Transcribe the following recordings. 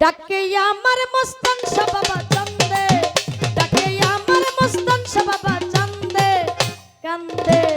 ডাকে আমার মস্তান বাবা চন্দে ডাকে আমার মস্তান বাবা চন্দে কান্দে।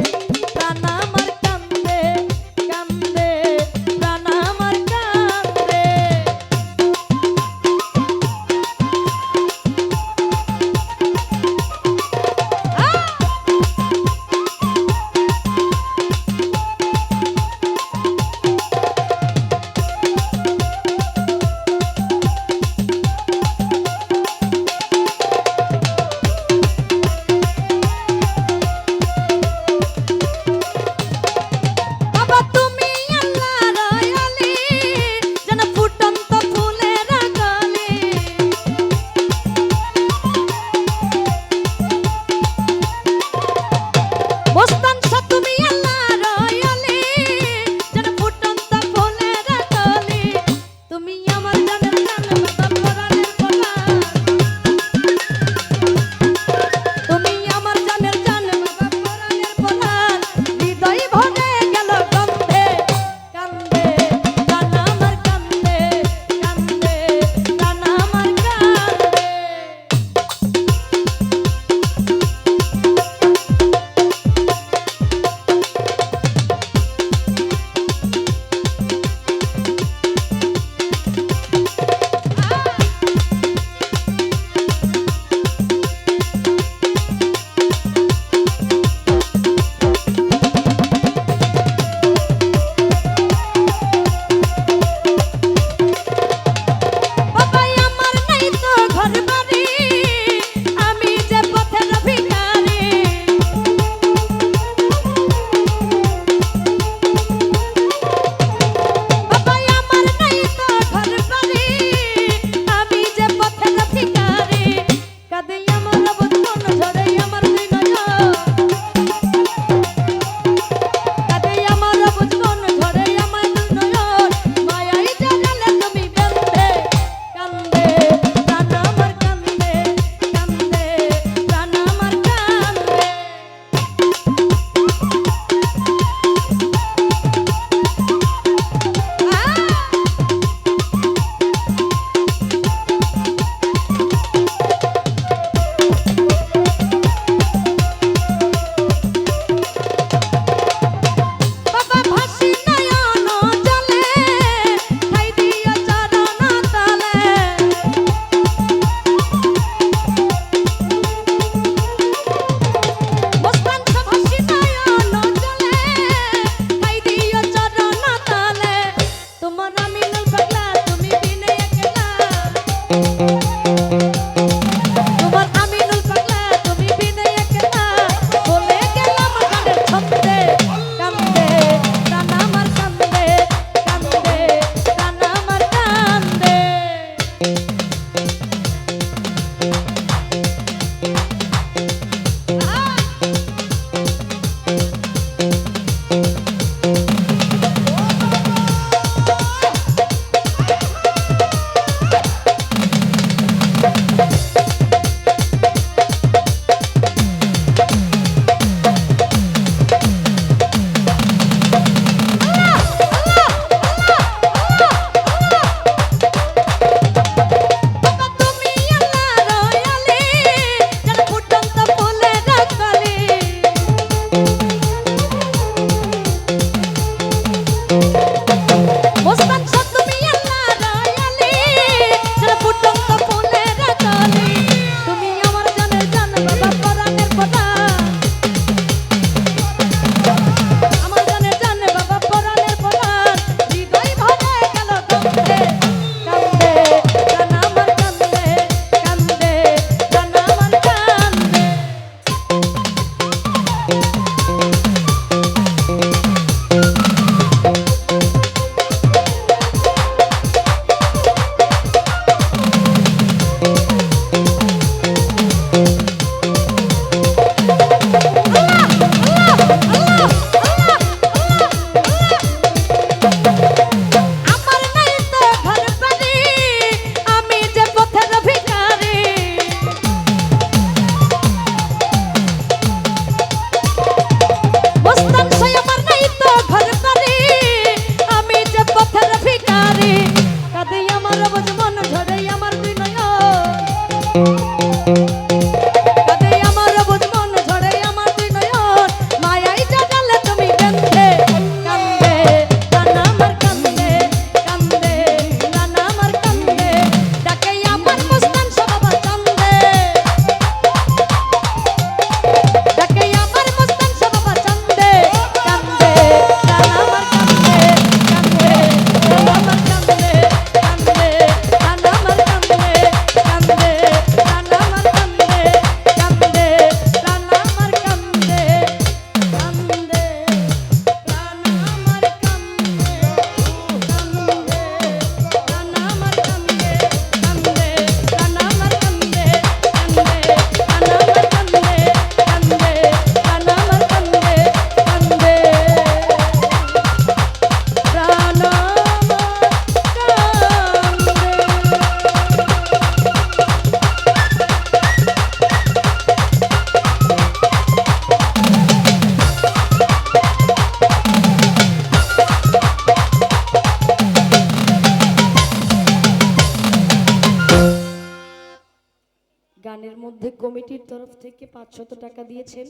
গানের মধ্যে কমিটির তরফ থেকে পাঁচশত টাকা দিয়েছেন।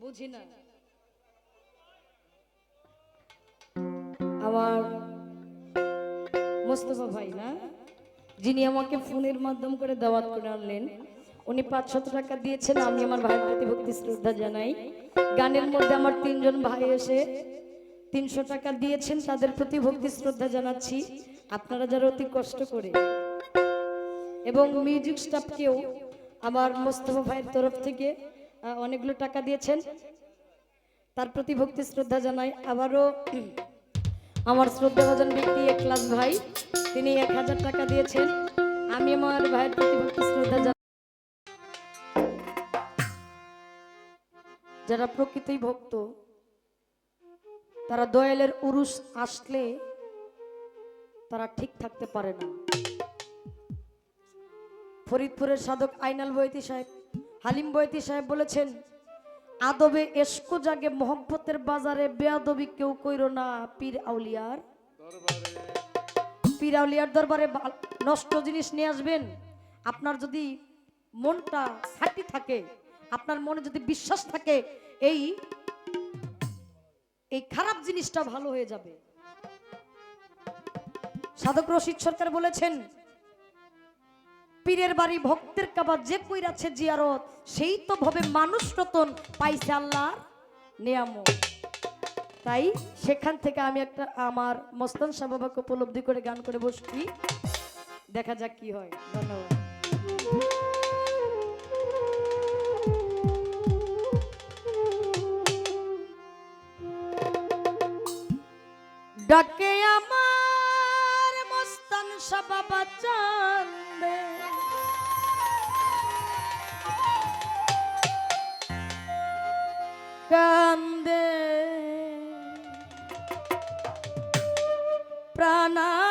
বুঝি না। আমার মোস্তফা ভাই না, যিনি আমাকে ফোনের মাধ্যম করে দাওয়াত করে আনলেন, উনি পাঁচশত টাকা দিয়েছেন, আমি আমার ভাইয়ের প্রতি ভক্তি শ্রদ্ধা জানাই। গানের মধ্যে আমার তিনজন ভাই এসে তিনশো টাকা দিয়েছেন, তাদের প্রতি ভক্তি শ্রদ্ধা জানাচ্ছি। আপনারা যারা অতি কষ্ট করে। এবং মিউজিক স্টাফকেও আমার মোস্তফা ভাইয়ের তরফ থেকে অনেকগুলো টাকা দিয়েছেন। তার প্রতি ভক্তি শ্রদ্ধা জানাই। আবারও আমার শ্রদ্ধাভাজন ব্যক্তি একলাস ভাই, তিনি এক হাজার টাকা দিয়েছেন। আমি আমার ভাইয়ের প্রতি ভক্তি শ্রদ্ধা জানাই। যারা প্রকৃতই ভক্ত, তারা দয়ালের উরুস আসলে তারা ঠিক থাকতে পারে না। ফরিদপুরের সাধক আইনাল বৈতি সাহেব, হালিম বৈতি সাহেব বলেছেন, আদবে এসকো জাগে মোহব্বতের বাজারে বেয়াদবি কেউ কইরো না, পীর আউলিয়ার। পীর আউলিয়ার দরবারে নষ্ট জিনিস নিয়ে আসবেন। আপনার যদি মনটা খাঁটি থাকে, আপনার মনে যদি বিশ্বাস থাকে, এই এই খারাপ জিনিসটা ভালো হয়ে যাবে। সাধক রশিদ সরকার বলেছেন, পীরের বাড়ি ভক্তের কাবা যে কইরাছে জিয়ারত, সেই তো ভাবে মানুষ রতন পাইছে আল্লাহ নিয়াম তাই সেখান থেকে আমি একটা আমার মস্তান সাহবাবাকে উপলব্ধি করে গান করে বসছি। দেখা যাক কি হয়। ধন্যবাদ। কান্দে। প্রাণা